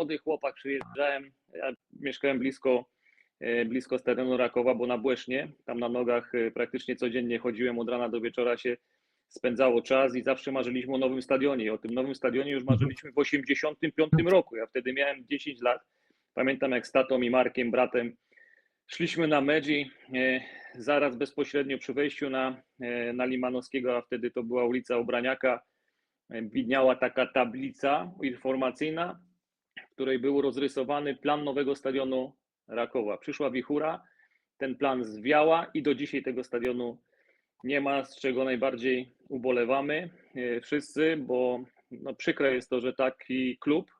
młody chłopak, przyjeżdżałem, ja mieszkałem blisko, e, blisko stadionu Rakowa, bo na Błesznie, tam na nogach e, praktycznie codziennie chodziłem od rana do wieczora się spędzało czas i zawsze marzyliśmy o nowym stadionie. O tym nowym stadionie już marzyliśmy w 85 roku. Ja wtedy miałem 10 lat. Pamiętam jak z tatą i Markiem, bratem, szliśmy na mecz e, zaraz bezpośrednio przy wejściu na, na Limanowskiego, a wtedy to była ulica Obraniaka, widniała taka tablica informacyjna, której był rozrysowany plan nowego stadionu Rakowa. Przyszła wichura, ten plan zwiała i do dzisiaj tego stadionu nie ma, z czego najbardziej ubolewamy e, wszyscy, bo no, przykre jest to, że taki klub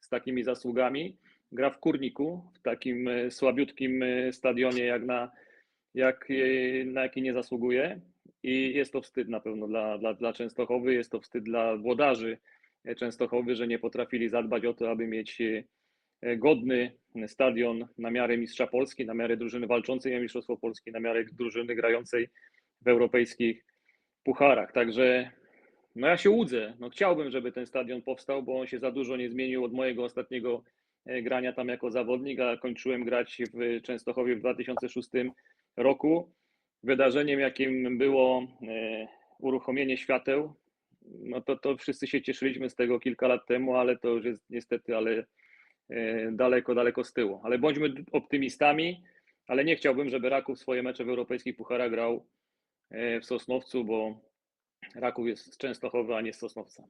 z takimi zasługami gra w Kurniku, w takim e, słabiutkim e, stadionie, jak na, jak, na jaki nie zasługuje. I jest to wstyd na pewno dla, dla, dla Częstochowy, jest to wstyd dla włodarzy Częstochowy, że nie potrafili zadbać o to, aby mieć e, godny stadion na miarę mistrza Polski, na miarę drużyny walczącej o Mistrzostwo Polski, na miarę drużyny grającej w europejskich pucharach. Także no ja się łudzę. No chciałbym, żeby ten stadion powstał, bo on się za dużo nie zmienił od mojego ostatniego e, grania tam jako zawodnik, a kończyłem grać w Częstochowie w 2006 roku. Wydarzeniem, jakim było e, uruchomienie świateł, no to, to wszyscy się cieszyliśmy z tego kilka lat temu, ale to już jest niestety, ale e, daleko, daleko z tyłu. Ale bądźmy optymistami, ale nie chciałbym, żeby Raków swoje mecze w europejskich pucharach grał e, w Sosnowcu, bo Raków jest z Częstochowy, a nie z Sosnowca.